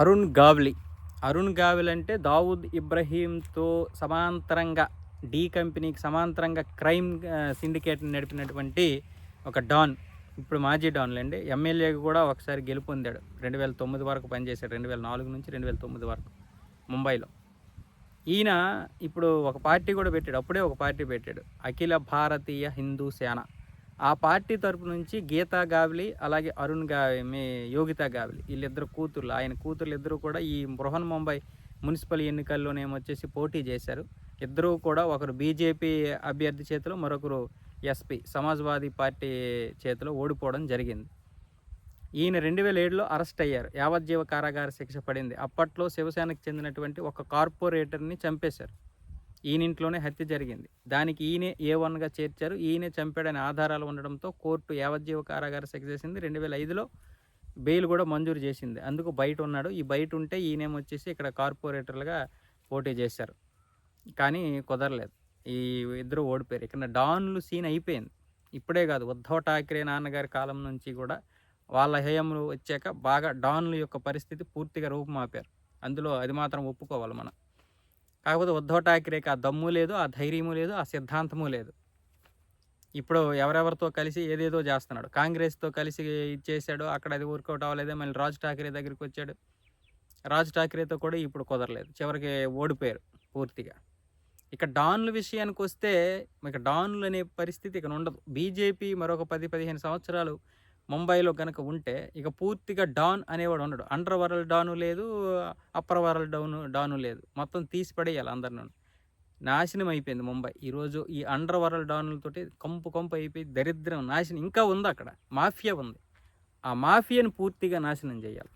అరుణ్ గావ్లీ. అరుణ్ గావిల్ అంటే దావూద్ ఇబ్రహీంతో సమాంతరంగా డి కంపెనీకి సమాంతరంగా క్రైమ్ సిండికేట్ నడిపినటువంటి ఒక డాన్. ఇప్పుడు మాజీ డాన్లండి ఎమ్మెల్యేగా కూడా ఒకసారి గెలుపొందాడు రెండు వేల తొమ్మిది వరకు పనిచేశాడు. రెండు వేల నాలుగు నుంచి రెండు వేల తొమ్మిది వరకు ముంబైలో. ఈయన ఇప్పుడు ఒక పార్టీ కూడా పెట్టాడు. అప్పుడే ఒక పార్టీ పెట్టాడు. అఖిల భారతీయ హిందూ సేన. ఆ పార్టీ తరపు నుంచి గీతా గావ్లీ అలాగే అరుణ్ గావి మీ యోగితా గావ్లీ వీళ్ళిద్దరు కూతుర్లు ఆయన కూతుర్లు ఇద్దరు కూడా ఈ బృహన్ ముంబై మున్సిపల్ ఎన్నికల్లోనేమో వచ్చేసి పోటీ చేశారు. ఇద్దరూ కూడా ఒకరు బీజేపీ అభ్యర్థి చేతిలో మరొకరు ఎస్పీ సమాజ్వాదీ పార్టీ చేతిలో ఓడిపోవడం జరిగింది. ఈయన రెండు వేల ఏడులో అరెస్ట్ అయ్యారు. యావజ్జీవ కారాగార శిక్ష పడింది. అప్పట్లో శివసేనకు చెందినటువంటి ఒక కార్పొరేటర్ని చంపేశారు. ఈయనింట్లోనే హత్య జరిగింది. దానికి ఈయనే ఏ వన్గా చేర్చారు. ఈయనే చంపాడనే ఆధారాలు ఉండడంతో కోర్టు యావజ్జీవ కారాగార శిక్ష చేసింది. రెండు వేల ఐదులో బెయిల్ కూడా మంజూరు చేసింది. అందుకు బయట ఉన్నాడు ఈ బయట ఉంటే ఈయనేమొచ్చేసి ఇక్కడ కార్పొరేటర్లుగా పోటీ చేశారు. కానీ కుదరలేదు. ఈ ఇద్దరు ఓడిపోయారు. ఇక్కడ డాన్లు సీన్ అయిపోయింది. ఇప్పుడే కాదు ఉద్ధవ్ ఠాక్రే నాన్నగారి కాలం నుంచి కూడా వాళ్ళ హేయంలో వచ్చాక బాగా డాన్ల యొక్క పరిస్థితి పూర్తిగా రూపుమాపారు. అందులో అది మాత్రం ఒప్పుకోవాలి మనం. కాకపోతే ఉద్ధవ్ ఠాక్రేకి ఆ దమ్ము లేదు ఆ ధైర్యము లేదు ఆ సిద్ధాంతము లేదు. ఇప్పుడు ఎవరెవరితో కలిసి ఏదేదో చేస్తున్నాడు. కాంగ్రెస్తో కలిసి ఇచ్చేసాడు అక్కడ అది వర్కౌట్ అవ్వలేదే మళ్ళీ రాజ్ ఠాక్రే దగ్గరికి వచ్చాడు. రాజ్ ఠాక్రేతో కూడా ఇప్పుడు కుదరలేదు చివరికి ఓడిపోయారు పూర్తిగా. ఇక డాన్ల విషయానికి వస్తే ఇక డాన్లు అనే పరిస్థితి ఇక్కడ ఉండదు. బీజేపీ మరొక పది పదిహేను సంవత్సరాలు ముంబైలో కనుక ఉంటే ఇక పూర్తిగా డాన్ అనేవాడు ఉండడు. అండర్ వరల్డ్ డాను లేదు అప్పర్ వరల్డ్ డౌను డాను లేదు. మొత్తం తీసి పడేయాలి అందరిని. నాశనం అయిపోయింది ముంబై. ఈరోజు ఈ అండర్ వరల్డ్ డానులతోటి కంపు కంపు అయిపోయి దరిద్రం నాశనం. ఇంకా ఉంది అక్కడ. మాఫియా ఉంది. ఆ మాఫియాని పూర్తిగా నాశనం చేయాలి.